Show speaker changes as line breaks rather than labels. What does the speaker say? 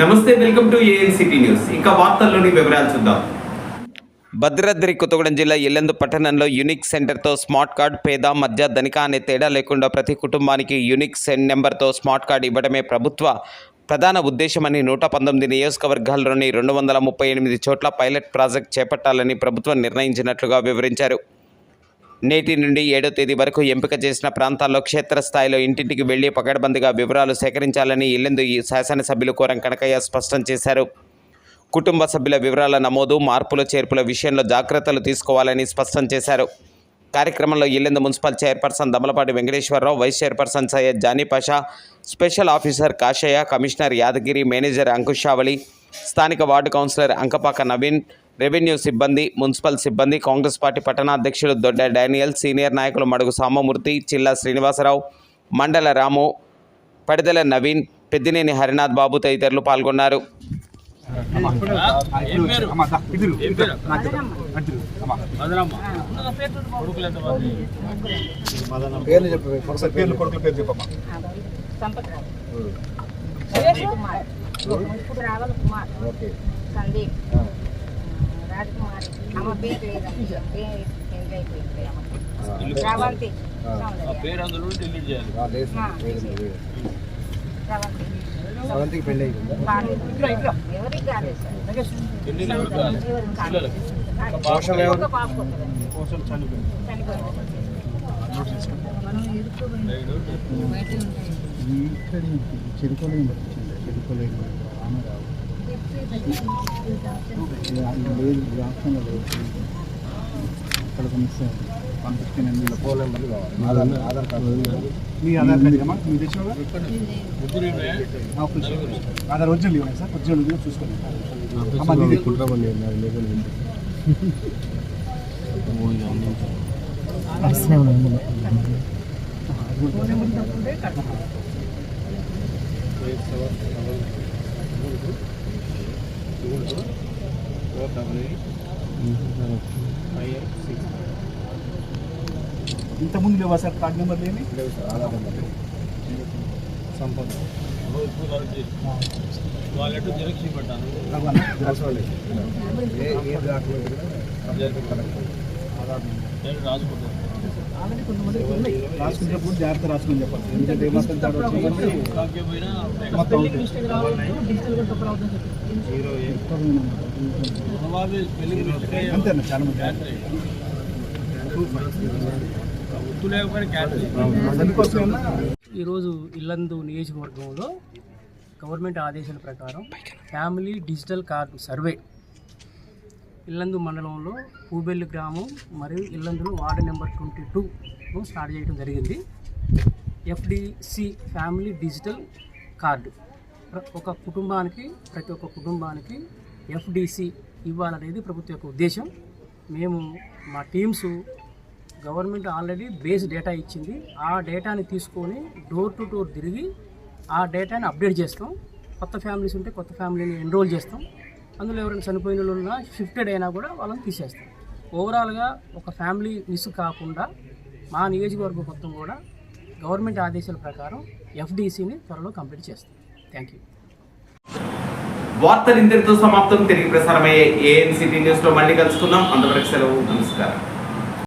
నమస్తే welcome to ANCT news. ఇంకా వార్తల్లోని వివరాలు చూద్దాం. భద్రాద్రి కొత్తగూడెం జిల్లా ఇల్లెందు పట్టణంలో యూనిక్ సెంటర్తో స్మార్ట్ కార్డ్ పేద మధ్య ధనిక అనే తేడా లేకుండా ప్రతి కుటుంబానికి యూనిక్ సెండ్ నెంబర్తో స్మార్ట్ కార్డ్ ఇవ్వడమే ప్రభుత్వ ప్రధాన ఉద్దేశమని నూట పంతొమ్మిది నియోజకవర్గాల్లోని రెండు వందల ముప్పై ఎనిమిది చోట్ల పైలట్ ప్రాజెక్ట్ చేపట్టాలని ప్రభుత్వం నిర్ణయించినట్లుగా వివరించారు. నేటి నుండి ఏడో తేదీ వరకు ఎంపిక చేసిన ప్రాంతాల్లో క్షేత్రస్థాయిలో ఇంటింటికి వెళ్ళి పకడ్బందీగా వివరాలు సేకరించాలని ఇల్లెందు ఈ శాసనసభ్యులు కోరం కనకయ్య స్పష్టం చేశారు. కుటుంబ సభ్యుల వివరాల నమోదు మార్పుల చేర్పుల విషయంలో జాగ్రత్తలు తీసుకోవాలని స్పష్టం చేశారు. కార్యక్రమంలో Yellandu municipal chairperson Damalapati Venkateswararao vice chairperson Syed Jani Pasha special officer Kashaiah commissioner Yadagiri manager Ankushavali స్థానిక ward councillor Ankapaka Naveen revenue సిబ్బంది మున్సిపల్ సిబ్బంది Congress party పట్టణాధ్యక్షుడు Dodda Daniel senior నాయకులు మడుగు సామమూర్తి చిల్లా శ్రీనివాసరావు మండల రాము పడిదల నవీన్ పెద్దినేని హరినాథ్ బాబు తదితరులు పాల్గొన్నారు.
పేర్లు చెప్పు ఒకసారి పేర్లు కొడుకుల పేరు చెప్పమ్మా ఓకే
సందీప్ రాజకుమారి అమ్మ పేరు లేదా. పేరు
అందులో డిలీట్ చేయాలి
ఎవరికి కాలేదు
పోషణ
చెరుకోలేదు ఆమె రావు లేదు రాష్ట్రంలో లేదు. అక్కడ మిస్ పంపిస్తానండి
ఫోన్ నెంబర్లు కావాలి. ఆధార్ ఆధార్ కార్డు మీ ఆధార్ కార్డు అమ్మా మీ
ఉన్నాయా?
ఆధార్ ఒరిజినల్ ఇవ్వండి సార్. ఒరిజినల్ ఇవ్వండి చూసుకోండి. అమ్మా నీది ఇంతకుముందు లేవా సార్ కార్డు నెంబర్ లేని? సంపద.
వాళ్ళట్టు జిరాక్స్ నేను రాసుకుంటాను
రాసుకునేటప్పుడు జాగ్రత్త రాసుకుని చెప్పాలి ఎందుకంటే మొత్తం అంతేనా? చాలా మంది.
ఈరోజు ఇల్లందు నియోజకవర్గంలో గవర్నమెంట్ ఆదేశాల ప్రకారం family digital card survey. Illandu మండలంలో పూబెల్లి గ్రామం మరియు ఇల్లందులో వార్డు నెంబర్ ట్వంటీ టూను స్టార్ట్ చేయడం జరిగింది. FDC family digital card. ఒక కుటుంబానికి ప్రతి ఒక్క కుటుంబానికి ఎఫ్డిసి ఇవ్వాలనేది ప్రభుత్వం యొక్క ఉద్దేశం. మేము మా teams government already base data ఇచ్చింది. ఆ డేటాని తీసుకొని డోర్ టు డోర్ తిరిగి ఆ డేటాని అప్డేట్ చేస్తాం. కొత్త ఫ్యామిలీస్ ఉంటే కొత్త ఫ్యామిలీని ఎన్రోల్ చేస్తాం. అందులో ఎవరైనా చనిపోయిన వాళ్ళు ఉన్నా షిఫ్టెడ్ అయినా కూడా వాళ్ళని తీసేస్తాం. ఓవరాల్గా ఒక ఫ్యామిలీ మిస్ కాకుండా మా నియోజకవర్గం మొత్తం కూడా గవర్నమెంట్ ఆదేశాల ప్రకారం ఎఫ్డీసీని త్వరలో కంప్లీట్ చేస్తాం. Thank you.
వార్తలు ఇంతటితో సమాప్తం. తిరిగి ప్రసారమయ్యే ఏఎన్సీటీ న్యూస్లో మళ్ళీ కలుసుకుందాం. అంతవరకు సెలవు. నమస్కారం.